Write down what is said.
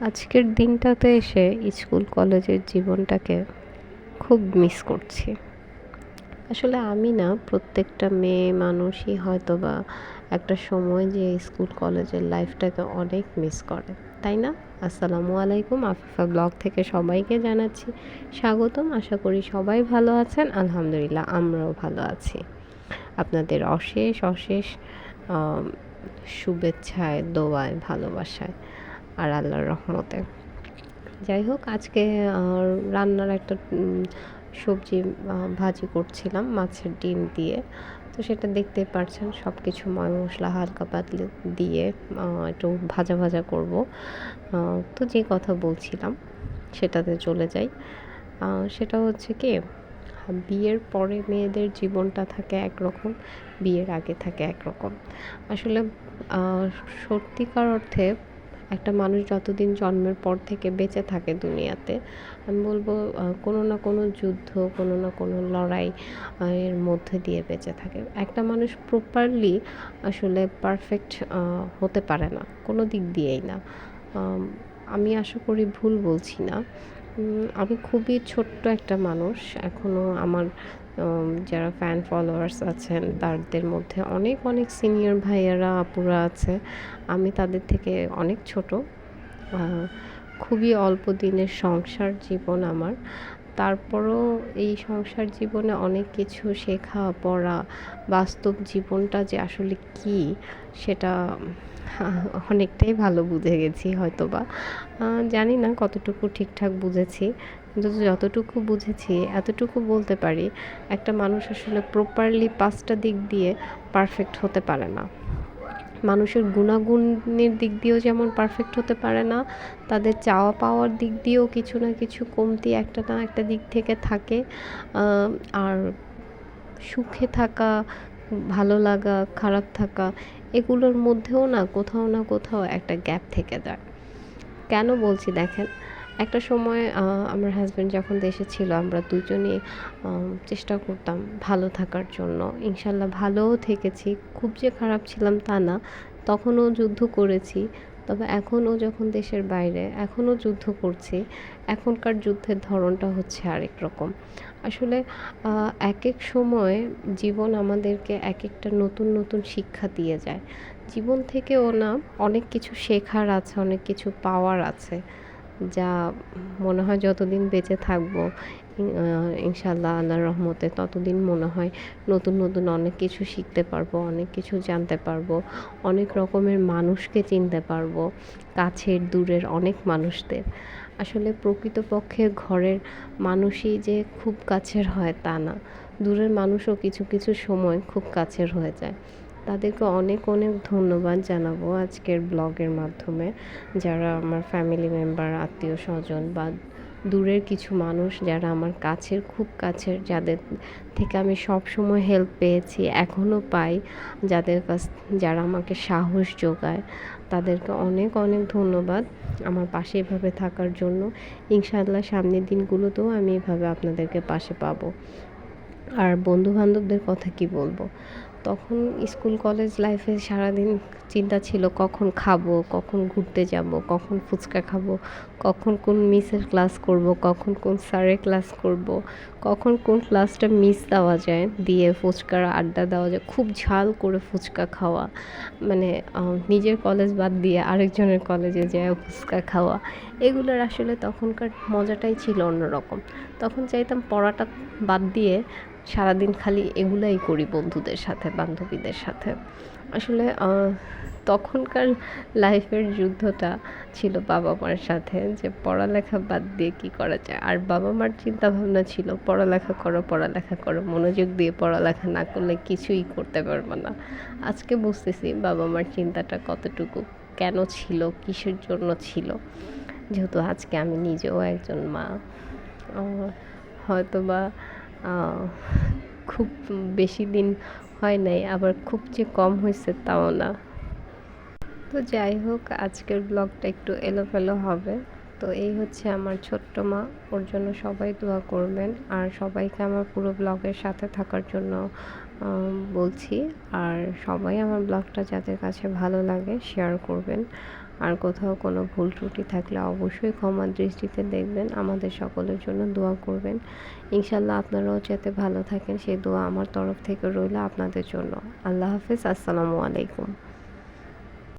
আজকের দিনটাতে এসে স্কুল কলেজের জীবনটাকে খুব মিস করছি। আসলে আমি না, প্রত্যেকটা মেয়ে মানুষই হয়তো বা একটা সময় যে স্কুল কলেজের লাইফটাকে অনেক মিস করে। তাই না? আসসালামু আলাইকুম, আফিফা ব্লগ থেকে সবাইকে জানাচ্ছি স্বাগতম। আশা করি সবাই ভালো আছেন। আলহামদুলিল্লাহ, আমরাও ভালো আছি। আপনাদের অশেষ অশেষ শুভেচ্ছায়, দোয়ায়, ভালোবাসায়। আর আল্লাহর রহমতে। যাই হোক, আজকে রান্নার একটা সবজি ভাজি করছিলাম মাছের ডিম দিয়ে। তো সেটা দেখতে পারছেন সব কিছু ময় মশলা হালকা পাতলে দিয়ে একটু ভাজা ভাজা করব। তো যে কথা বলছিলাম, সেটাতে চলে যাই। সেটা হচ্ছে কি, বিয়ের পরে মেয়েদের জীবনটা থাকে একরকম, বিয়ের আগে থাকে একরকম। আসলে সত্যিকার অর্থে একটা মানুষ যতদিন জন্মের পর থেকে বেঁচে থাকে দুনিয়াতে, আমি বলব কোনো না কোনো যুদ্ধ, কোনো না কোনো লড়াই এর মধ্যে দিয়ে বেঁচে থাকে। একটা মানুষ প্রপারলি আসলে পারফেক্ট হতে পারে না, কোনো দিক দিয়েই না। আমি আশা করি ভুল বলছি না। আমি খুবই ছোট্ট একটা মানুষ। এখনও আমার যারা ফ্যান ফলোয়ার্স আছেন, তাদের মধ্যে অনেক অনেক সিনিয়র ভাইয়েরা, আপুরা আছে। আমি তাদের থেকে অনেক ছোট। খুবই অল্প দিনের সংসার জীবন আমার। তারপরও এই সংসার জীবনে অনেক কিছু শেখা, পড়া, বাস্তব জীবনটা যে আসলে কি, সেটা অনেকটাই ভালো বুঝে গেছি হয়তো বা জানি না কতটুকু ঠিকঠাক বুঝেছি, কিন্তু যতটুকু বুঝেছি, এতটুকু বলতে পারি, একটা মানুষ আসলে প্রপারলি পাঁচটা দিক দিয়ে পারফেক্ট হতে পারে না। মানুষের গুণাগুণের দিক দিয়েও যেমন পারফেক্ট হতে পারে না, তাদের চাওয়া পাওয়ার দিক দিয়েও কিছু না কিছু কমতি একটা না একটা দিক থেকে থাকে। আর সুখে থাকা, ভালো লাগা, খারাপ থাকা, এগুলোর মধ্যেও না কোথাও না কোথাও একটা গ্যাপ থেকে যায়। কেন বলছি দেখেন? একটা সময় আমার হাজব্যান্ড যখন দেশে ছিল, আমরা দুজনেই চেষ্টা করতাম ভালো থাকার জন্য। ইনশাল্লাহ ভালোও থেকেছি। খুব যে খারাপ ছিলাম তা না। তখনও যুদ্ধ করেছি। তবে এখনও যখন দেশের বাইরে, এখনও যুদ্ধ করছি, এখনকার যুদ্ধের ধরনটা হচ্ছে আরেক রকম। আসলে এক এক সময় জীবন আমাদেরকে এক একটা নতুন নতুন শিক্ষা দিয়ে যায়। জীবন থেকেও না, অনেক কিছু শেখার আছে, অনেক কিছু পাওয়ার আছে। যা মনে হয় যতদিন বেঁচে থাকব ইনশাল্লাহ আল্লাহর রহমতে ততদিন মনে হয় নতুন নতুন অনেক কিছু শিখতে পারব, অনেক কিছু জানতে পারব, অনেক রকমের মানুষকে চিনতে পারব, কাছের, দূরের অনেক মানুষদের। আসলে প্রকৃতপক্ষে ঘরের মানুষই যে খুব কাছের হয় তা না। দূরের মানুষও কিছু কিছু সময় খুব কাছের হয়ে যায়। তাদেরকে অনেক অনেক ধন্যবাদ জানাব আজকের ব্লগের মাধ্যমে। যারা আমার ফ্যামিলি মেম্বার আত্মীয় স্বজন বা দূরের কিছু মানুষ যারা আমার কাছের, খুব কাছের, যাদের থেকে আমি সব সময় হেল্প পেয়েছি এখনও পাই, যাদের কাছ, যারা আমাকে সাহস যোগায়, তাদেরকে অনেক অনেক ধন্যবাদ আমার পাশে এভাবে থাকার জন্য। ইনশাআল্লাহ সামনের দিনগুলোতেও আমি এভাবে আপনাদেরকে পাশে পাবো। আর বন্ধু বান্ধবদের কথা কি বলব? তখন স্কুল, কলেজ লাইফে সারাদিন চিন্তা ছিল কখন খাব, কখন ঘুরতে যাব, কখন ফুচকা খাব, কখন কোন মিসের ক্লাস করব, কখন কোন স্যারের ক্লাস করব, কখন কোন ক্লাসটা মিস দেওয়া যায়, দিয়ে ফুচকার আড্ডা দেওয়া যায়, খুব ঝাল করে ফুচকা খাওয়া। মানে নিজের কলেজ বাদ দিয়ে আরেকজনের কলেজে যায় ফুচকা খাওয়া। এগুলোর আসলে তখনকার মজাটাই ছিল অন্যরকম। তখন চাইতাম পড়াটা বাদ দিয়ে সারাদিন খালি এগুলাই করি বন্ধুদের সাথে, বান্ধবীদের সাথে। আসলে তখনকার লাইফের যুদ্ধটা ছিল বাবা মার সাথে যে পড়ালেখা বাদ দিয়ে কি করা যায়। আর বাবা মার চিন্তা ভাবনা ছিল, পড়ালেখা করো পড়ালেখা করো, মনোযোগ দিয়ে পড়ালেখা না করলে কিছুই করতে পারব না। আজকে বুঝতেছি বাবা মার চিন্তাটা কতটুকু, কেন ছিল, কিসের জন্য ছিল। যেহেতু আজকে আমি নিজেও একজন মা হয়তো বা খুব বেশি দিন হয় নাই, আবার খুব যে কম হয়েছে তাও না। তো যাই হোক, আজকের ব্লগটা একটু এলোফেলো হবে। তো এই হচ্ছে আমার ছোট্ট মা, ওর জন্য সবাই দোয়া করবেন। আর সবাইকে আমার পুরো ব্লগের সাথে থাকার জন্য বলছি, আর সবাই আমার ব্লগটা যাদের কাছে ভালো লাগে শেয়ার করবেন। আর কোথাও কোনো ভুল ত্রুটি থাকলে অবশ্যই ক্ষমার দৃষ্টিতে দেখবেন। আমাদের সকলের জন্য দোয়া করবেন। ইনশাল্লাহ আপনারাও যাতে ভালো থাকেন, সেই দোয়া আমার তরফ থেকে রইল আপনাদের জন্য। আল্লাহ হাফিজ, আসসালামু আলাইকুম।